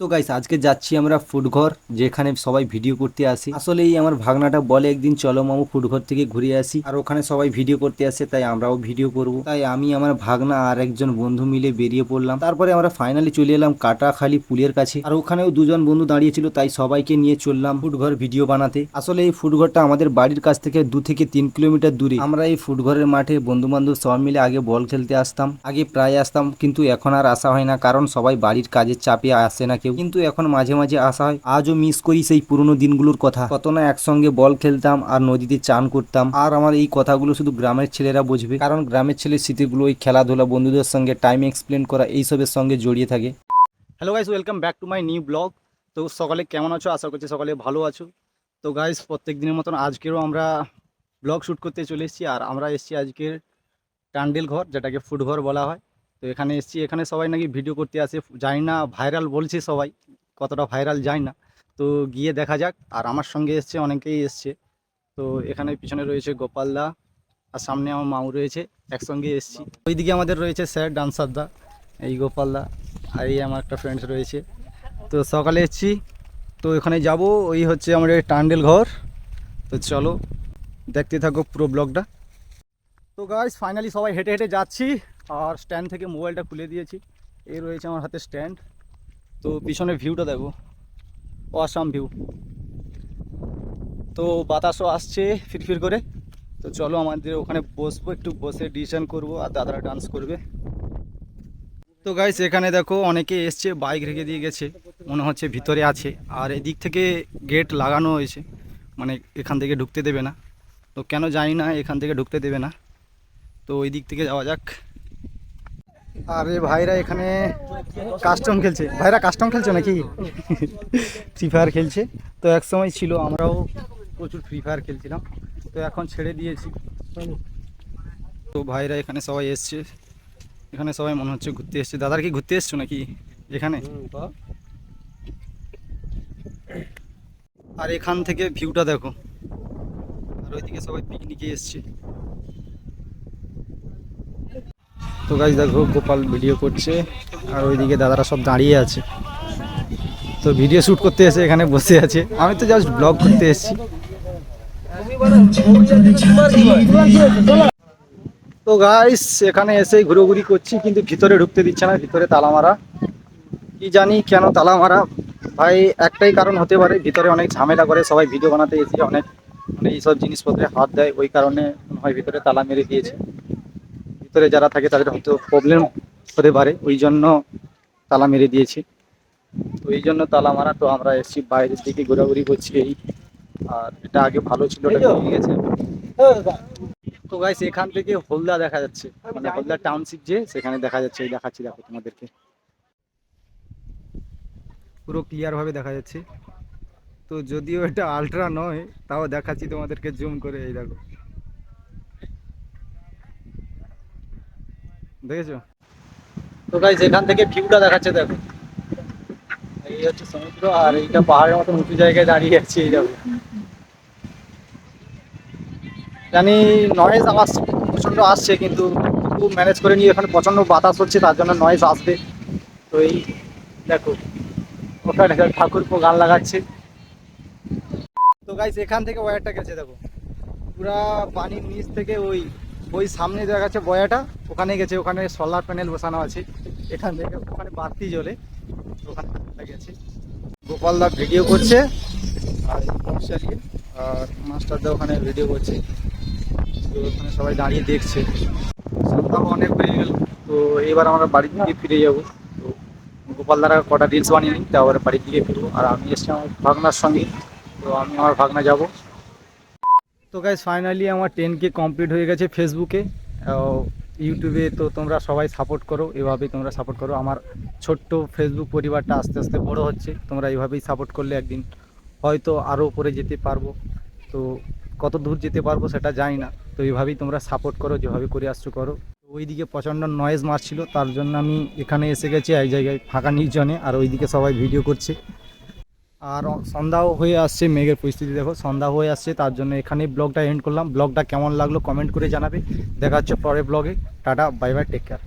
তো গাইস আজকে যাচ্ছি আমরা ফুডঘর যেখানে সবাই ভিডিও করতে আসি। আসলে এই আমার ভাগনাটা বলে একদিন, চলো মামু ফুডঘর থেকে ঘুরে আসি। আর ওখানে সবাই ভিডিও করতে আসে, তাই আমরাও ভিডিও করব। তাই আমি, আমার ভাগনা আর একজন বন্ধু মিলে বেরিয়ে পড়লাম। তারপরে আমরা ফাইনালি চলে এলাম কাটাখালি পুলের কাছে। আর ওখানেও দুজন বন্ধু দাঁড়িয়ে ছিল, তাই সবাইকে নিয়ে চললাম ফুডঘর ভিডিও বানাতে। আসলে এই ফুডঘরটা আমাদের বাড়ির কাছ থেকে দু থেকে তিন কিলোমিটার দূরে। আমরা এই ফুডঘরের মাঠে বন্ধু বান্ধব সবাই মিলে আগে বল খেলতে আসতাম। আগে প্রায় আসতাম, কিন্তু এখন আর আসা হয় না, কারণ সবাই বাড়ির কাজের চাপে আসে না কেউ। কিন্তু এখন মাঝে মাঝে আসা হয় আজও মিস করি সেই পুরনো দিনগুলোর কথা। কত না একসঙ্গে বল খেলতাম আর নদীতে চান করতাম। আর আমার এই কথাগুলো শুধু গ্রামের ছেলেরা বুঝবে। কারণ গ্রামের ছেলের স্মৃতিগুলো ওই খেলাধুলা বন্ধুদের সঙ্গে টাইম এক্সপ্লেন করা এইসবের সঙ্গে জড়িয়ে থাকে। Hello guys welcome back to my new blog তো সকালে কেমন আছো? আশা করছি সকালে ভালো আছো। তো গাইস প্রত্যেক দিনের মতন আজকেরও আমরা ব্লগ শ্যুট করতে চলে এসেছি। আর আমরা এসেছি আজকের টান্ডেল ঘর যেটাকে ফুড ঘর বলা হয়। তো এখানে এসেছি, এখানে সবাই নাকি ভিডিও করতে আসে। জানি না ভাইরাল বলছে সবাই, কতটা ভাইরাল যায় না। তো গিয়ে দেখা যাক, আর আমার সঙ্গে এসছে, অনেকেই এসছে। তো এখানে পিছনে রয়েছে গোপালদা আর সামনে আমার মাউ রয়েছে, একসঙ্গে এসছি। ওইদিকে আমাদের রয়েছে স্যার ডান্সারদা এই গোপালদা আর এই আমার একটা ফ্রেন্ডস রয়েছে। তো সকালে এসছি, তো এখানে যাব, ওই হচ্ছে আমাদের টান্ডেল ঘর। তো চলো, দেখতে থাকো পুরো ব্লগটা তো গাইস ফাইনালি সবাই হেঁটে হেঁটে যাচ্ছি আর স্ট্যান্ড থেকে মোবাইলটা খুলে দিয়েছি। এই রয়েছে আমার হাতে স্ট্যান্ড তো পিছনে ভিউটা দেখো। অসাম ভিউ তো বাতাসও আসছে ফিরফির করে। তো চলো আমাদের ওখানে বসবো, একটু বসে ডিসিশন করব আর দাদারা ডান্স করবে। তো গাইস এখানে দেখো অনেকে এসছে বাইক রেখে দিয়ে গেছে। মনে হচ্ছে ভিতরে আছে। আর এদিক থেকে গেট লাগানো হয়েছে। মানে এখান থেকে ঢুকতে দেবে না। তো কেন জানি না, এখান থেকে ঢুকতে দেবে না। তো ওই দিক থেকে যাওয়া যাক। আরে ভাইরা এখানে কাস্টম খেলছে। ভাইরা কাস্টম খেলছে নাকি? ফ্রি ফায়ার খেলছে। তো এক সময় ছিল, আমরাও প্রচুর ফ্রি ফায়ার খেলছিলাম। তো এখন ছেড়ে দিয়েছি। তো ভাইরা এখানে সবাই এসছে। এখানে সবাই মনে হচ্ছে ঘুরতে এসছে। দাদার কি ঘুরতে এসছো নাকি এখানে? আর এখান থেকে ভিউটা দেখো। আর ওইদিকে সবাই পিকনিকে এসছে। তো গাছ দেখো, গোপাল ভিডিও করছে, আর ওইদিকে দাদারা সব দাঁড়িয়ে আছে। তো ভিডিও শ্যুট করতে এসে এখানে বসে আছে। আমি তো জাস্ট ব্লগ করতে এসেছি। তো গাইস এখানে এসে ঘুরোঘুরি করছি, কিন্তু ভিতরে ঢুকতে দিচ্ছে না, ভিতরে তালা মারা। কি জানি কেন তালা মারা। ভাই, একটাই কারণ হতে পারে, ভিতরে অনেক ঝামেলা করে, সবাই ভিডিও বানাতে এসে অনেক মানে এইসব জিনিসপত্রে হাত দেয়, ওই কারণে হয় ভিতরে তালা মেরে দিয়েছে। ভিতরে যারা থাকে তাদের হয়তো প্রবলেম হতে পারে ওই জন্য তালা মেরে দিয়েছে। তো এই জন্য তালা মারা তো আমরা এসছি বাইরের দিকে ঘোরাঘুরি করছি এই। আর এটা আগে ভালো ছিল ওটা ভেঙে গেছে। তো গাইস এখান থেকে হলদা দেখা যাচ্ছে। মানে হলদা টাউনশিপ যে সেখানে দেখা যাচ্ছে এই দেখাচ্ছি দেখো তোমাদেরকে। পুরো ক্লিয়ার ভাবে দেখা যাচ্ছে। তো যদিও এটা আলট্রা নয় তাও দেখাচ্ছি তোমাদেরকে জুম করে এই দেখো। দেখেছ? তো গাইস এখান থেকে ভিউটা দেখাচ্ছে দেখো। এই হচ্ছে সমুদ্র আর এইটা পাহাড়ের মতো উঁচু জায়গায় দাঁড়িয়ে আছে এই দেখো। জানি নয়েজ আওয়াজ প্রচণ্ড আসছে কিন্তু খুব ম্যানেজ করে নিয়ে এখানে প্রচণ্ড বাতাস হচ্ছে, তার জন্য নয়েজ আসবে। তো এই দেখো, ওখানে ঠাকুর গান লাগাচ্ছে। তো গাইস এখান থেকে ওয়ারটা গেছে দেখো। পুরা পানির নিচ থেকে ওই ওই সামনে দেখা যাচ্ছে বয়াটা ওখানে গেছে, ওখানে সোলার প্যানেল বসানো আছে। এখান থেকে ওখানে বাতি জ্বলে ওখানে গেছে। গোপালদা ভিডিও করছে। আর আর মাস্টারদা ওখানে ভিডিও করছে। তো ওখানে সবাই দাঁড়িয়ে দেখছে। সন্ধ্যা অনেক হয়ে গেল। তো এবার আমরা বাড়ির দিকে ফিরে যাব। তো গোপালদারা কটা রিলস বানিয়ে নিই, তারপরে বাড়ির দিকে ফিরবো। আর আমি এসছি আমার ভাগনার সঙ্গে। তো আমি আমার ভাগনা যাব। তো গাইজ ফাইনালি আমার টেন কে কমপ্লিট হয়ে গেছে ফেসবুকে ইউটিউবে তো তোমরা সবাই সাপোর্ট করো, এভাবেই তোমরা সাপোর্ট করো। আমার ছোট্ট ফেসবুক পরিবারটা আস্তে আস্তে বড় হচ্ছে, তোমরা এইভাবেই সাপোর্ট করলে একদিন হয়তো আরও উপরে যেতে পারব। তো কত দূর যেতে পারব সেটা জানি না, তো এইভাবেই তোমরা সাপোর্ট করো, যেভাবে করে আসছো করো। ওইদিকে প্রচণ্ড নয়েজ মারছিল, তার জন্য আমি এখানে এসে গেছি এক জায়গায়, ফাঁকা নির্জনে, আর ওইদিকে সবাই ভিডিও করছে। আর সন্ধ্যাও হয়ে আসছে মেঘের পরিস্থিতি, দেখো সন্ধ্যা হয়ে আসছে, তার জন্য এখানেই ব্লগটা এন্ড করলাম। ব্লগটা কেমন লাগল কমেন্ট করে জানাবে। দেখা হচ্ছে পরে ব্লগে। Tata bye bye take care